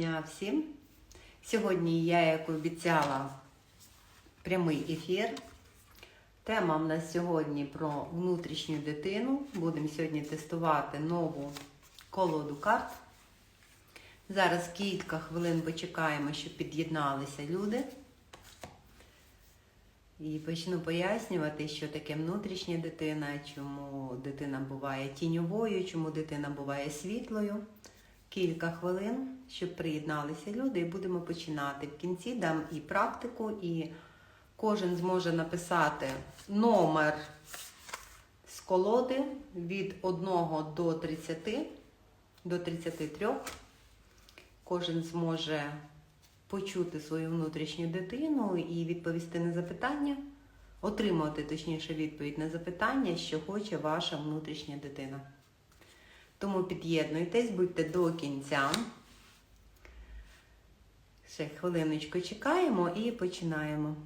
дня всім! Сьогодні я, як обіцяла, прямий ефір. Тема в нас сьогодні про внутрішню дитину. Будемо сьогодні тестувати нову колоду карт. Зараз кілька хвилин почекаємо, щоб під'єдналися люди. І почну пояснювати, що таке внутрішня дитина, чому дитина буває тіньовою, чому дитина буває світлою. Кілька хвилин, щоб приєдналися люди, і будемо починати. В кінці дам і практику, і кожен зможе написати номер з колоди від 1 до 30, до 33. Кожен зможе почути свою внутрішню дитину і відповісти на запитання, отримати точніше відповідь на запитання, що хоче ваша внутрішня дитина. Тому під'єднуйтесь, будьте до кінця. Ще хвилиночку чекаємо і починаємо.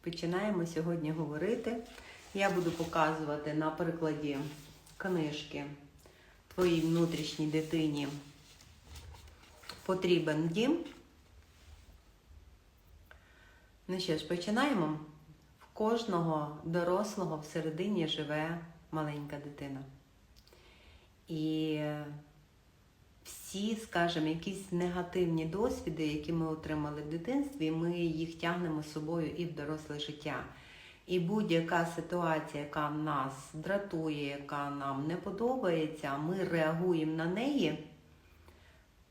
Починаємо сьогодні говорити. Я буду показувати на прикладі книжки твоїй внутрішній дитині потрібен дім. Ну що ж, починаємо. В кожного дорослого всередині живе маленька дитина. І всі, скажімо, якісь негативні досвіди, які ми отримали в дитинстві, ми їх тягнемо з собою і в доросле життя. І будь-яка ситуація, яка нас дратує, яка нам не подобається, ми реагуємо на неї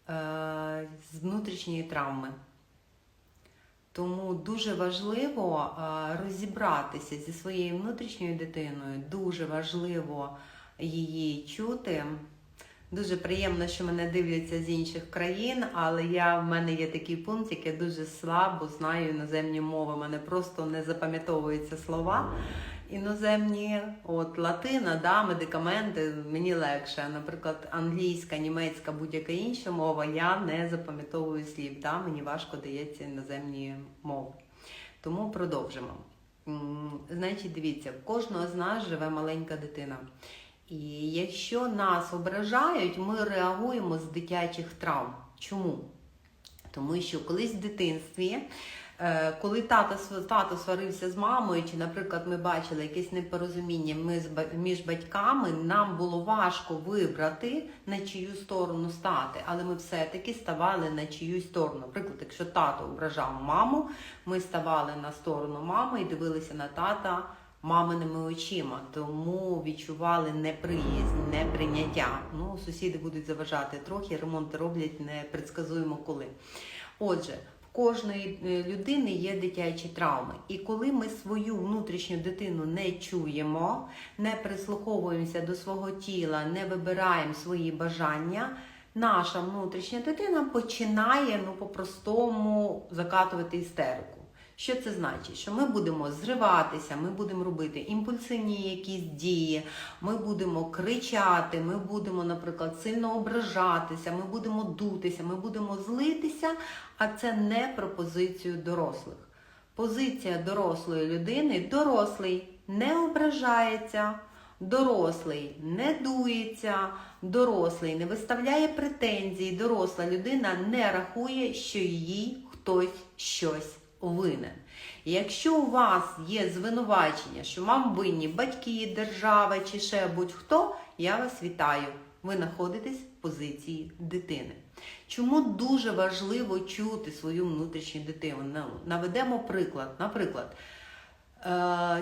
е, з внутрішньої травми. Тому дуже важливо е, розібратися зі своєю внутрішньою дитиною, дуже важливо її чути. Дуже приємно, що мене дивляться з інших країн, але я в мене є такий пункт, який дуже слабо знаю іноземні мови. У мене просто не запам'ятовуються слова. Іноземні, от латина, да, медикаменти мені легше. Наприклад, англійська, німецька, будь-яка інша мова, я не запам'ятовую слів. Да, мені важко дається іноземні мови. Тому продовжимо. Значить, дивіться, в кожного з нас живе маленька дитина. І якщо нас ображають, ми реагуємо з дитячих травм. Чому? Тому що колись в дитинстві, е, коли тато, тато сварився з мамою, чи, наприклад, ми бачили якесь непорозуміння між батьками, нам було важко вибрати на чию сторону стати, але ми все-таки ставали на чиюсь сторону. Наприклад, якщо тато ображав маму, ми ставали на сторону мами і дивилися на тата маминими очима, тому відчували неприязнь, неприйняття. Ну, сусіди будуть заважати трохи, ремонти роблять непредсказуємо коли. Отже, в кожної е, людини є дитячі травми. І коли ми свою внутрішню дитину не чуємо, не прислуховуємося до свого тіла, не вибираємо свої бажання, наша внутрішня дитина починає ну, по-простому закатувати істерику. Що це значить? Що ми будемо зриватися, ми будемо робити імпульсивні якісь дії, ми будемо кричати, ми будемо, наприклад, сильно ображатися, ми будемо дутися, ми будемо злитися, а це не про позицію дорослих. Позиція дорослої людини дорослий не ображається, дорослий не дується, дорослий не виставляє претензій, доросла людина не рахує, що їй хтось щось винен. Якщо у вас є звинувачення, що вам винні батьки, держава чи ще будь-хто, я вас вітаю. Ви знаходитесь в позиції дитини. Чому дуже важливо чути свою внутрішню дитину? Ну, Наведемо приклад. Наприклад,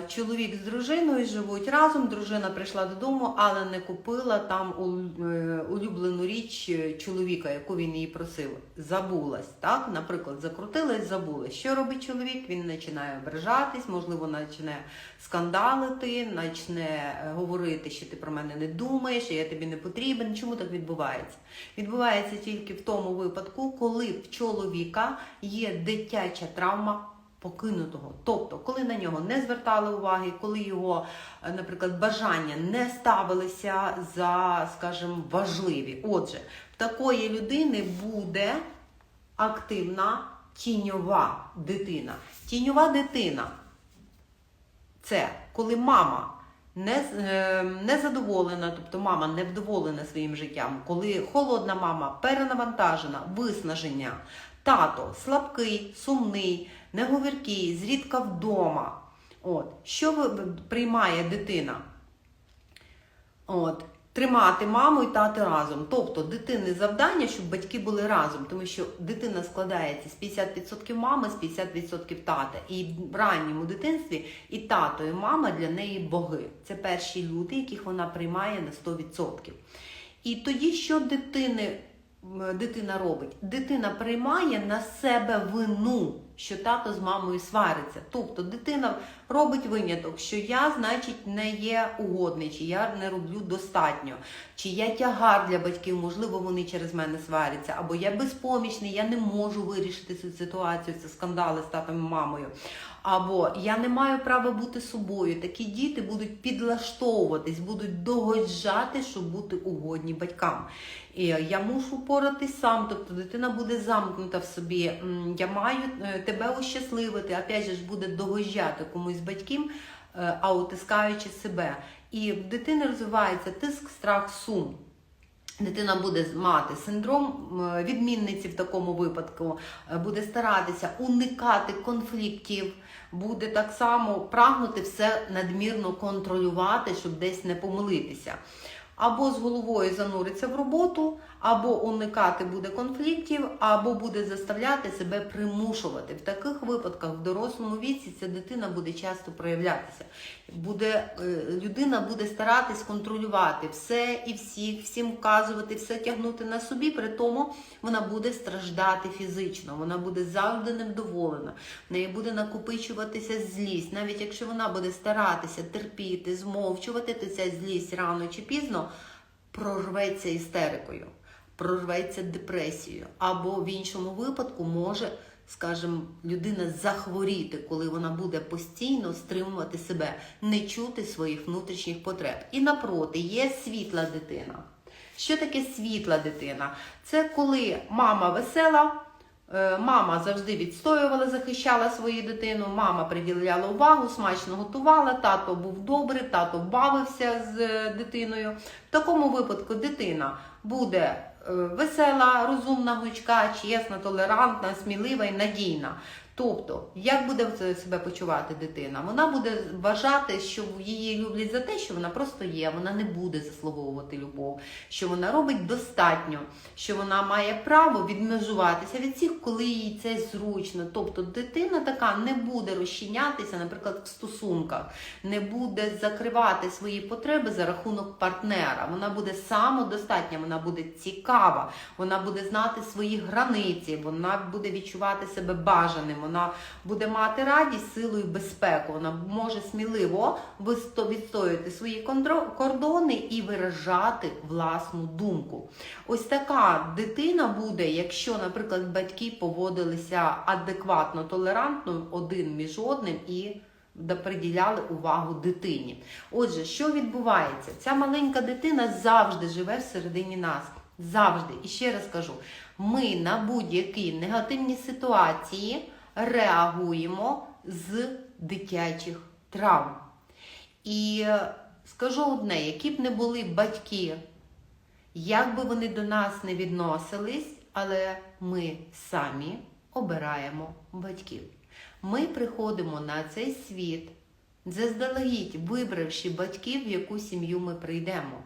чоловік з дружиною живуть разом, дружина прийшла додому, але не купила там е, улюблену річ е, чоловіка, яку він її просив. Забулась, так? Наприклад, закрутилась, забулась. Що робить чоловік? Він починає ображатись, можливо, почне скандалити, почне е, говорити, що ти про мене не думаєш, я тобі не потрібен. Чому так відбувається? Відбувається тільки в тому випадку, коли в чоловіка є дитяча травма покинутого. Тобто, коли на нього не звертали уваги, коли його, е, наприклад, бажання не ставилися за, скажімо, важливі. Отже, в такої людини буде активна тіньова дитина. Тіньова дитина це коли мама не, е, незадоволена, тобто мама не вдоволена своїм життям, коли холодна мама перенавантажена, виснаження, тато слабкий, сумний, неговіркий, зрідка вдома. От, що приймає дитина? От, тримати маму і тати разом. Тобто дитини завдання, щоб батьки були разом, тому що дитина складається з 50% мами, з 50% тата. І в ранньому дитинстві і тато, і мама для неї боги. Це перші люди, яких вона приймає на 100%. І тоді, що дитини, дитина робить? Дитина приймає на себе вину, що тато з мамою свариться. Тобто дитина робить виняток, що я, значить, не є угодний, чи я не роблю достатньо, чи я тягар для батьків, можливо, вони через мене сваряться, або я безпомічний, я не можу вирішити цю ситуацію, це скандали з татом і мамою. Або я не маю права бути собою. Такі діти будуть підлаштовуватись, будуть догоджати, щоб бути угодні батькам. І я мушу поратись сам, тобто дитина буде замкнута в собі. Я маю е, тебе ощасливити, опять же буде догоджати комусь з батьків, е, а утискаючи себе. І в дитини розвивається тиск, страх, сум. Дитина буде мати синдром відмінниці в такому випадку, е, буде старатися уникати конфліктів, буде так само прагнути все надмірно контролювати, щоб десь не помилитися. Або з головою зануриться в роботу, або уникати буде конфліктів, або буде заставляти себе примушувати. В таких випадках в дорослому віці ця дитина буде часто проявлятися. Буде, е, людина буде старатись контролювати все і всіх, всім вказувати, все тягнути на собі, при тому вона буде страждати фізично, вона буде завжди невдоволена, в неї буде накопичуватися злість. Навіть якщо вона буде старатися терпіти, змовчувати, то ця злість рано чи пізно прорветься істерикою, прорветься депресією, або в іншому випадку може, скажімо, людина захворіти, коли вона буде постійно стримувати себе, не чути своїх внутрішніх потреб. І напроти є світла дитина. Що таке світла дитина? Це коли мама весела. Е, Мама завжди відстоювала, захищала свою дитину, мама приділяла увагу, смачно готувала, тато був добрий, тато бавився з е, дитиною. В такому випадку дитина буде весела, розумна, гнучка, чесна, толерантна, смілива і надійна. Тобто, як буде себе почувати дитина? Вона буде вважати, що її люблять за те, що вона просто є, вона не буде заслуговувати любов, що вона робить достатньо, що вона має право відмежуватися від всіх, коли їй це зручно. Тобто дитина така не буде розчинятися, наприклад, в стосунках, не буде закривати свої потреби за рахунок партнера. Вона буде самодостатня, вона буде цікава, вона буде знати свої границі, вона буде відчувати себе бажаним, вона буде мати радість, силу і безпеку. Вона може сміливо відстоювати свої кордони і виражати власну думку. Ось така дитина буде, якщо, наприклад, батьки поводилися адекватно, толерантно один між одним і приділяли увагу дитині. Отже, що відбувається? Ця маленька дитина завжди живе всередині нас. Завжди. І ще раз кажу: ми на будь-які негативні ситуації реагуємо з дитячих травм. І е, скажу одне, які б не були батьки, як би вони до нас не відносились, але ми самі обираємо батьків. Ми приходимо на цей світ, заздалегідь вибравши батьків, в яку сім'ю ми прийдемо,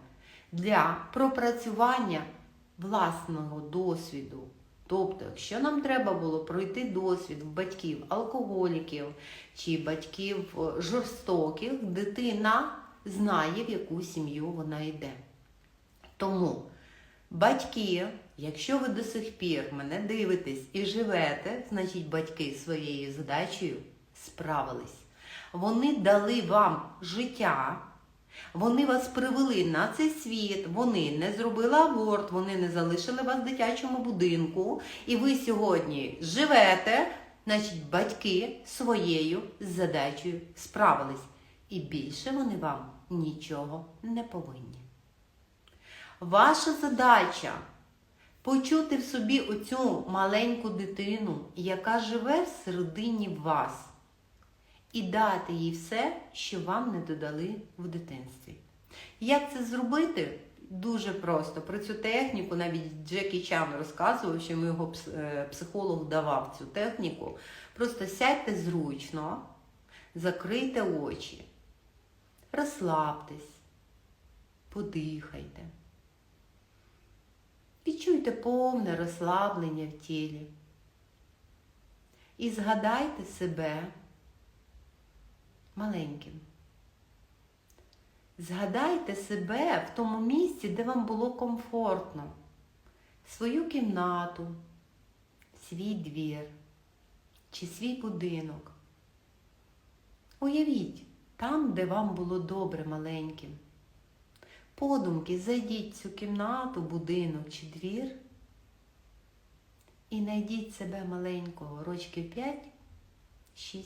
для пропрацювання власного досвіду. Тобто, якщо нам треба було пройти досвід в батьків алкоголіків чи батьків е, жорстоких, дитина знає, в яку сім'ю вона йде. Тому, батьки, якщо ви до сих пір мене дивитесь і живете, значить батьки своєю задачею справились. Вони дали вам життя, вони вас привели на цей світ, вони не зробили аборт, вони не залишили вас в дитячому будинку, і ви сьогодні живете, значить батьки своєю задачею справились. І більше вони вам нічого не повинні. Ваша задача почути в собі оцю маленьку дитину, яка живе всередині вас. І дати їй все, що вам не додали в дитинстві. Як це зробити? Дуже просто. Про цю техніку навіть Джекі Чан розказував, що ми його е, психолог давав цю техніку. Просто сядьте зручно, закрийте очі, розслабтесь, подихайте. Відчуйте повне розслаблення в тілі. І згадайте себе маленьким. Згадайте себе в тому місці, де вам було комфортно. Свою кімнату, свій двір чи свій будинок. Уявіть там, де вам було добре маленьким. Подумки зайдіть в цю кімнату, будинок чи двір і знайдіть себе маленького, рочків 5-6.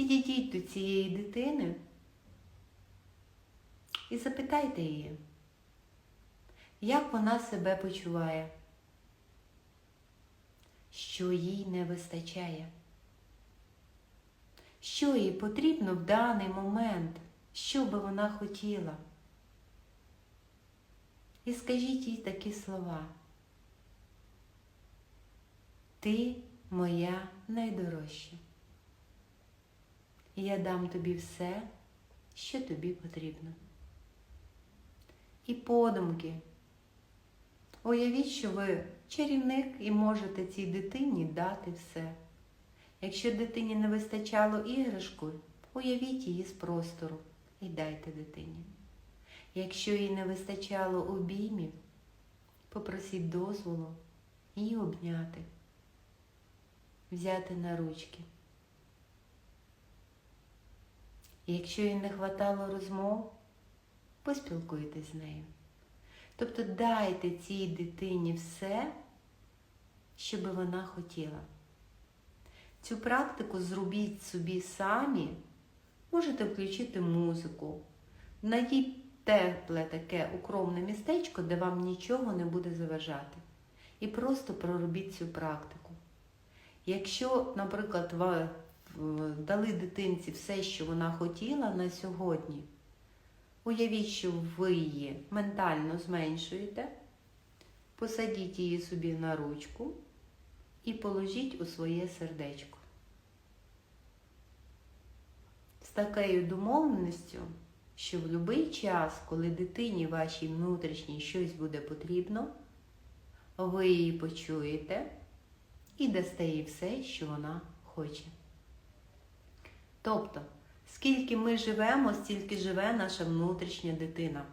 Підійдіть до цієї дитини і запитайте її, як вона себе почуває, що їй не вистачає, що їй потрібно в даний момент, що би вона хотіла. І скажіть їй такі слова. Ти моя найдорожча. І я дам тобі все, що тобі потрібно. І подумки. Уявіть, що ви чарівник і можете цій дитині дати все. Якщо дитині не вистачало іграшку, уявіть її з простору і дайте дитині. Якщо їй не вистачало обіймів, попросіть дозволу її обняти, взяти на ручки. І якщо їй не хватало розмов, поспілкуйтесь з нею. Тобто дайте цій дитині все, що би вона хотіла. Цю практику зробіть собі самі, можете включити музику, знайдіть тепле таке укромне містечко, де вам нічого не буде заважати. І просто проробіть цю практику. Якщо, наприклад, дали дитинці все, що вона хотіла на сьогодні, уявіть, що ви її ментально зменшуєте, посадіть її собі на ручку і положіть у своє сердечко. З такою домовленістю, що в будь-який час, коли дитині вашій внутрішній щось буде потрібно, ви її почуєте і дасте їй все, що вона хоче. Тобто, скільки ми живемо, стільки живе наша внутрішня дитина.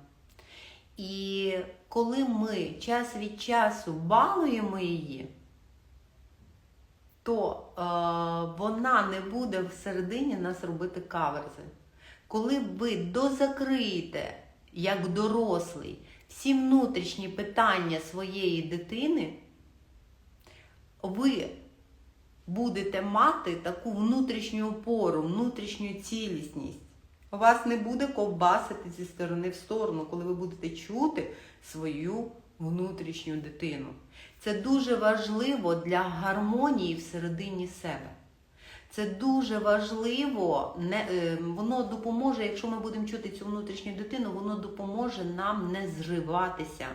І коли ми час від часу балуємо її, то е, вона не буде всередині нас робити каверзи. Коли ви дозакриєте, як дорослий, всі внутрішні питання своєї дитини, ви будете мати таку внутрішню опору, внутрішню цілісність. Вас не буде ковбасити зі сторони в сторону, коли ви будете чути свою внутрішню дитину. Це дуже важливо для гармонії всередині себе. Це дуже важливо, не, е, воно допоможе, якщо ми будемо чути цю внутрішню дитину, воно допоможе нам не зриватися,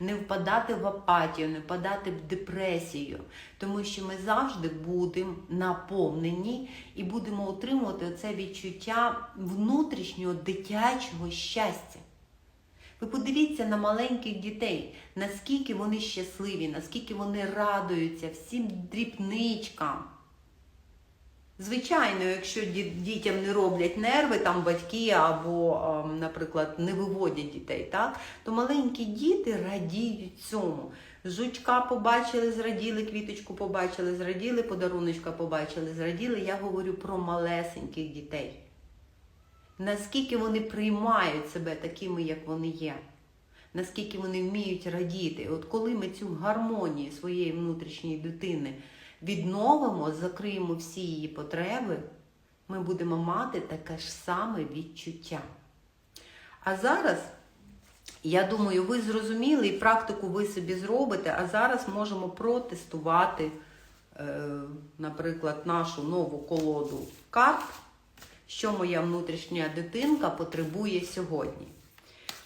не впадати в апатію, не впадати в депресію, тому що ми завжди будемо наповнені і будемо отримувати це відчуття внутрішнього дитячого щастя. Ви подивіться на маленьких дітей, наскільки вони щасливі, наскільки вони радуються всім дрібничкам. Звичайно, якщо дітям не роблять нерви, там батьки або, ем, наприклад, не виводять дітей, так, то маленькі діти радіють цьому. Жучка побачили, зраділи, квіточку побачили, зраділи, подаруночка побачили, зраділи. Я говорю про малесеньких дітей. Наскільки вони приймають себе такими, як вони є, наскільки вони вміють радіти. От коли ми цю гармонію своєї внутрішньої дитини відновимо, закриємо всі її потреби, ми будемо мати таке ж саме відчуття. А зараз, я думаю, ви зрозуміли і практику ви собі зробите, а зараз можемо протестувати е, наприклад, нашу нову колоду карт, що моя внутрішня дитинка потребує сьогодні.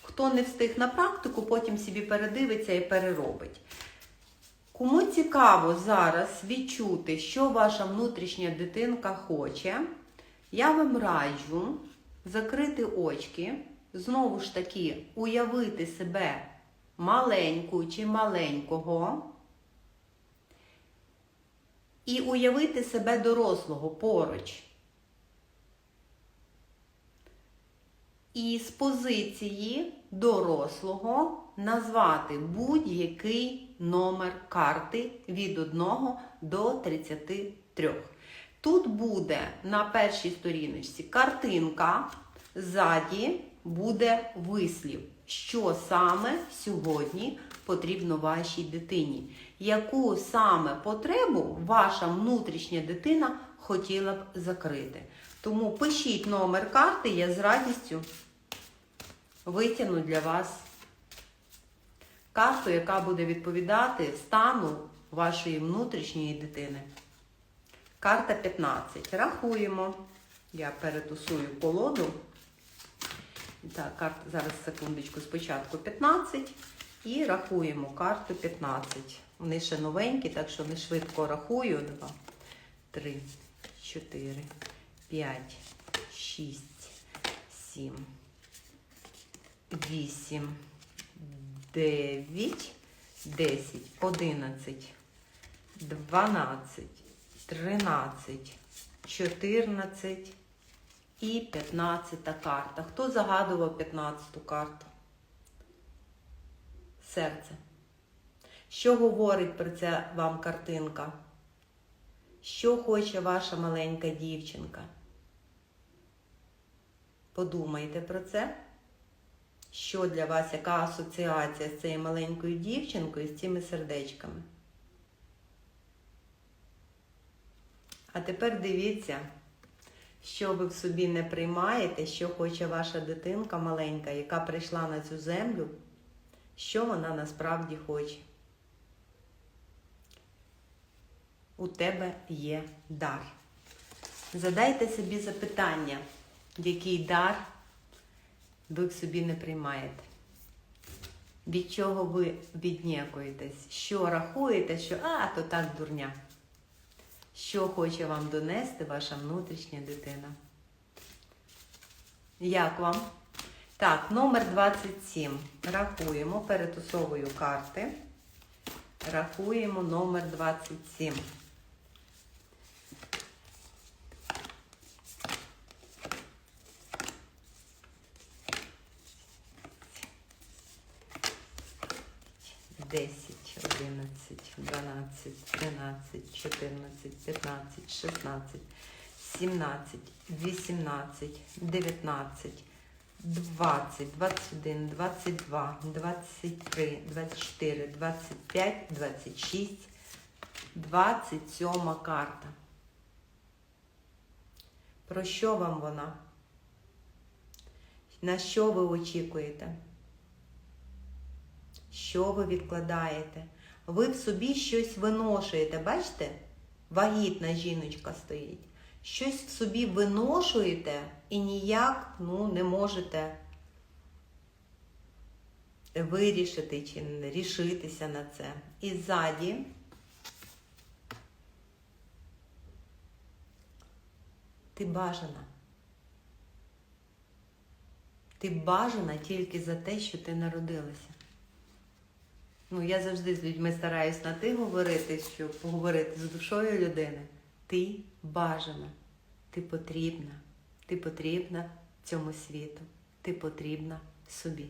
Хто не встиг на практику, потім собі передивиться і переробить. Кому цікаво зараз відчути, що ваша внутрішня дитинка хоче, я вам раджу закрити очки, знову ж таки, уявити себе маленьку чи маленького, і уявити себе дорослого поруч. І з позиції дорослого назвати будь-який номер карти від 1 до 33. Тут буде на першій сторіночці картинка, ззаді буде вислів, що саме сьогодні потрібно вашій дитині, яку саме потребу ваша внутрішня дитина хотіла б закрити. Тому пишіть номер карти, я з радістю витягну для вас карту, яка буде відповідати стану вашої внутрішньої дитини. Карта 15. Рахуємо. Я перетусую колоду. Так, карта, зараз секундочку, спочатку 15 і рахуємо карту 15. Вони ще новенькі, так що не швидко рахую. 2, 3, 4, 5, 6, 7, 8, 9, 10, 11, 12, 13, 14 і 15 карта. Хто загадував 15 карту? Серце. Що говорить про це вам картинка? Що хоче ваша маленька дівчинка? Подумайте про це. Що для вас, яка асоціація з цією маленькою дівчинкою, з цими сердечками? А тепер дивіться, що ви в собі не приймаєте, що хоче ваша дитинка маленька, яка прийшла на цю землю, що вона насправді хоче. У тебе є дар. Задайте собі запитання, який дар ви в собі не приймаєте. Від чого ви віднякуєтесь? Що рахуєте, що а, то так дурня. Що хоче вам донести ваша внутрішня дитина? Як вам? Так, номер 27. Рахуємо, перетусовую карти. Рахуємо номер 27. Десять, одинадцять, дванадцять, тринадцять, чотирнадцять, п'ятнадцять, шістнадцять, сімнадцять, вісімнадцять, дев'ятнадцять, двадцять, двадцять один, двадцять два, двадцять три, двадцять чотири, двадцять п'ять, двадцять шість, двадцять сьома карта. Про що вам вона? На що ви очікуєте? Що ви відкладаєте? Ви в собі щось виношуєте, бачите? Вагітна жіночка стоїть. Щось в собі виношуєте і ніяк ну, не можете вирішити чи рішитися на це. І ззаді ти бажана. Ти бажана тільки за те, що ти народилася. Ну, я завжди з людьми стараюсь на ти говорити, щоб поговорити з душою людини. Ти бажана, ти потрібна, ти потрібна цьому світу, ти потрібна собі.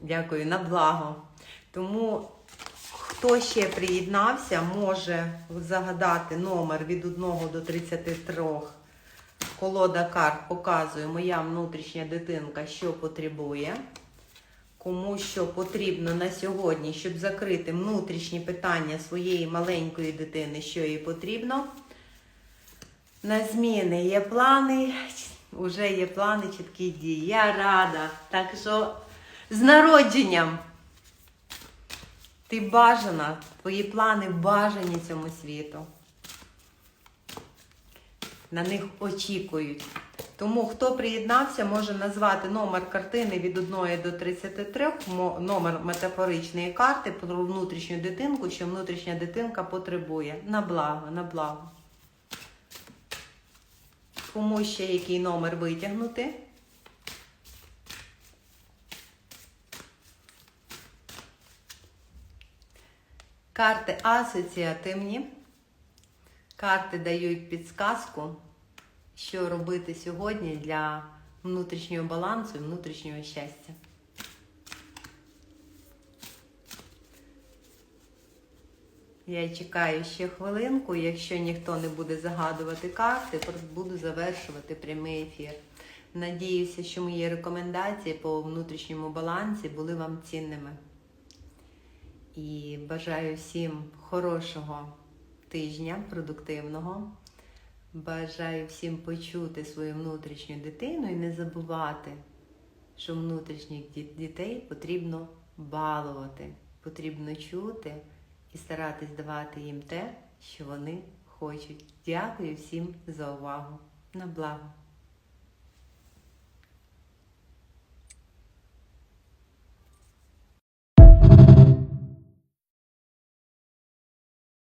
Дякую, на благо. Тому, хто ще приєднався, може загадати номер від 1 до 33. Колода карт показує моя внутрішня дитинка, що потребує кому що потрібно на сьогодні, щоб закрити внутрішні питання своєї маленької дитини, що їй потрібно. На зміни є плани, вже є плани, чіткі дії. Я рада. Так що з народженням! Ти бажана, твої плани бажані цьому світу. На них очікують. Тому хто приєднався, може назвати номер картини від 1 до 33, номер метафоричної карти про внутрішню дитинку, що внутрішня дитинка потребує. На благо, на благо. Кому ще який номер витягнути? Карти асоціативні. Карти дають підсказку, що робити сьогодні для внутрішнього балансу і внутрішнього щастя. Я чекаю ще хвилинку. Якщо ніхто не буде загадувати карти, буду завершувати прямий ефір. Надіюся, що мої рекомендації по внутрішньому балансі були вам цінними. І бажаю всім хорошого тижня, продуктивного. Бажаю всім почути свою внутрішню дитину і не забувати, що внутрішніх дітей потрібно балувати, потрібно чути і старатись давати їм те, що вони хочуть. Дякую всім за увагу. На благо!